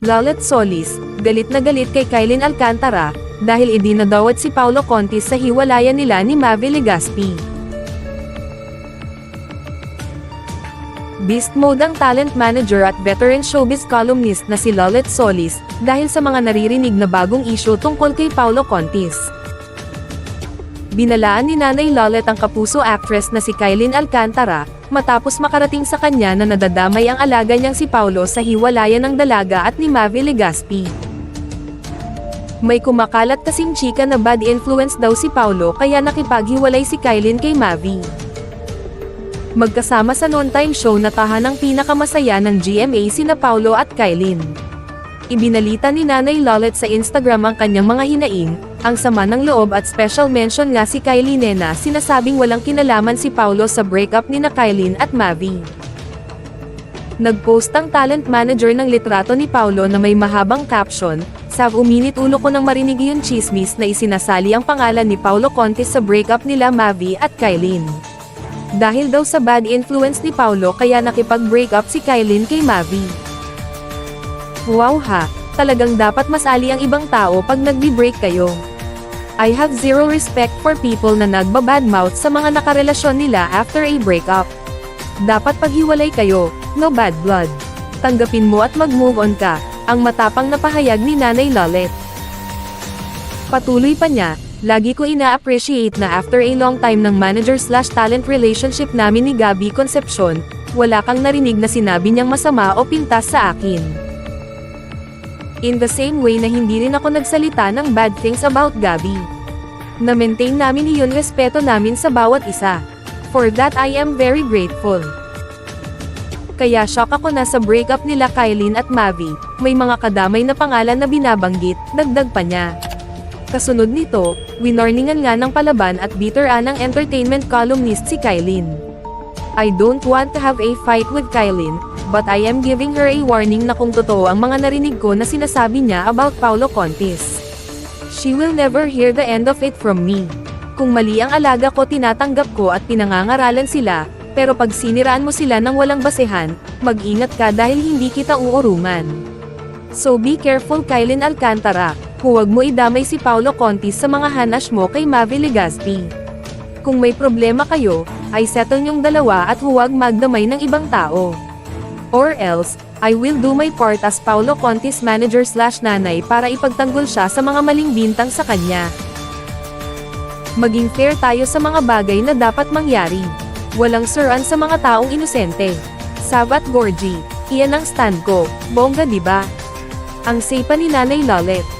Lolet Solis, galit na galit kay Kylin Alcantara, dahil idinadawat si Paulo Contis sa hiwalayan nila ni Mavi Legaspi. Beast mode ang talent manager at veteran showbiz columnist na si Lolet Solis, dahil sa mga naririnig na bagong issue tungkol kay Paulo Contis. Binalaan ni Nanay Lolet ang kapuso actress na si Kylin Alcantara, matapos makarating sa kanya na nadadamay ang alaga niyang si Paulo sa hiwalayan ng dalaga at ni Mavi Legaspi. May kumakalat kasing chika na bad influence daw si Paulo kaya nakipaghiwalay si Kylin kay Mavi. Magkasama sa noontime show na tahanang pinakamasaya ng GMA sina Paulo at Kylin. Ibinalita ni Nanay Lolet sa Instagram ang kanyang mga hinaing, ang sama ng loob at special mention nga si Kylie na sinasabing walang kinalaman si Paulo sa breakup ni na Kylin at Mavi. Nagpost ang talent manager ng litrato ni Paulo na may mahabang caption, Sav uminit ulo ko nang marinig yung chismis na isinasali ang pangalan ni Paulo Contis sa breakup nila Mavi at Kylin. Dahil daw sa bad influence ni Paulo kaya nakipag-break up si Kylin kay Mavi. Wow ha, talagang dapat masali ang ibang tao pag nagbi-break kayo. I have zero respect for people na nagbabadmouth sa mga nakarelasyon nila after a breakup. Dapat paghiwalay kayo, no bad blood. Tanggapin mo at mag-move on ka, ang matapang na pahayag ni Nanay Lolet. Patuloy pa niya, lagi ko ina-appreciate na after a long time ng manager slash talent relationship namin ni Gabby Concepcion, wala kang narinig na sinabi niyang masama o pintas sa akin. In the same way na hindi rin ako nagsalita ng bad things about Gabby. Na-maintain namin iyon respeto namin sa bawat isa. For that I am very grateful. Kaya shock ako na sa breakup nila Kylin at Mavi, may mga kadamay na pangalan na binabanggit, dagdag pa niya. Kasunod nito, winorningan nga ng palaban at bitteran ng entertainment columnist si Kylin. I don't want to have a fight with Kylin, but I am giving her a warning na kung totoo ang mga narinig ko na sinasabi niya about Paulo Contis. She will never hear the end of it from me. Kung mali ang alaga ko tinatanggap ko at pinangangaralan sila, pero pag siniraan mo sila ng walang basehan, mag-ingat ka dahil hindi kita uurungan. So be careful Kylin Alcantara, huwag mo idamay si Paulo Contis sa mga hanash mo kay Mavi Legaspi. Kung may problema kayo, ay settle yung dalawa at huwag magdamay ng ibang tao. Or else, I will do my part as Paulo Contis manager slash nanay para ipagtanggol siya sa mga maling bintang sa kanya. Maging fair tayo sa mga bagay na dapat mangyari. Walang suran sa mga taong inosente. Sabat Gorgie, iyan ang stand ko, bongga 'di ba? Ang say pa ni Nanay Lolet.